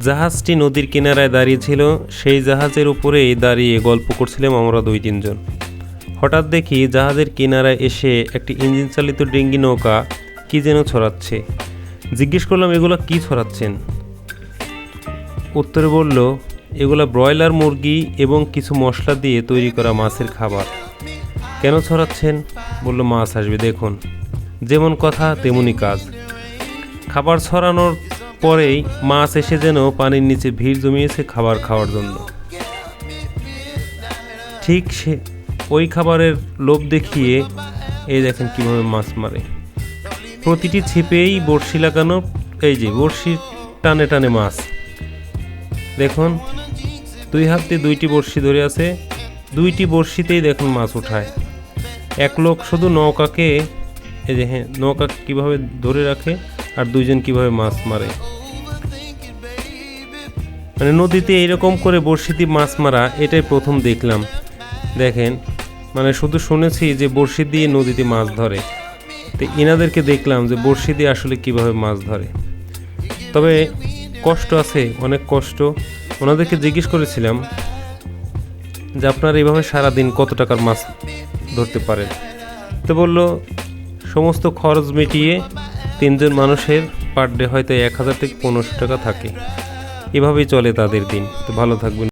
জাহাজটি নদীর কিনারায় দাঁড়িয়ে ছিল। সেই জাহাজের উপরেই দাঁড়িয়ে গল্প করছিলাম আমরা দুই তিনজন। হঠাৎ দেখি জাহাজের কিনারায় এসে একটি ইঞ্জিন চালিত ডিঙ্গি নৌকা কী যেন ছড়াচ্ছে। জিজ্ঞেস করলাম, এগুলো কি ছড়াচ্ছেন? উত্তরে বলল, এগুলো ব্রয়লার মুরগি এবং কিছু মশলা দিয়ে তৈরি করা মাছের খাবার। কেন ছড়াচ্ছেন? বলল, মাছ আসবে, দেখুন। যেমন কথা, তেমনই কাজ। খাবার ছড়ানোর পরেই মাছ এসে যেন পানির নিচে ভিড় জমিয়েছে খাবার খাওয়ার জন্য। ঠিক সে, ওই খাবারের লোভ দেখিয়ে এই দেখেন কীভাবে মাছ মারে। প্রতিটি ছিপেই বড়শি লাগানো, এই যে বড়শির টানে টানে মাছ। দেখুন, দুই হাতে দুইটি বড়শি ধরে আছে, দুইটি বড়শিতেই দেখুন মাছ উঠায়। এক লোক শুধু নৌকাকে, এই যে হ্যাঁ নৌকা কীভাবে ধরে রাখে আর দুইজন কীভাবে মাছ মারে? মানে নদীতে এরকম করে বড়শি দিয়ে মাছ মারা, এটাই প্রথম দেখলাম। দেখেন মানে শুধু শুনেছি যে বড়শি দিয়ে নদীতে মাছ ধরে। তো এনাদেরকে দেখলাম যে বড়শি দিয়ে আসলে কীভাবে মাছ ধরে। তবে কষ্ট আছে, অনেক কষ্ট। ওনাদেরকে জিজ্ঞেস করেছিলাম যে আপনারা এইভাবে সারাদিন কত টাকার মাছ ধরতে পারেন? তো বলল, সমস্ত খরচ মিটিয়ে তিনজন মানুষের পার ডে হয়তো এক হাজার থেকে পনেরোশো টাকা থাকে। এভাবেই চলে তাদের দিন। তো ভালো থাকবেন।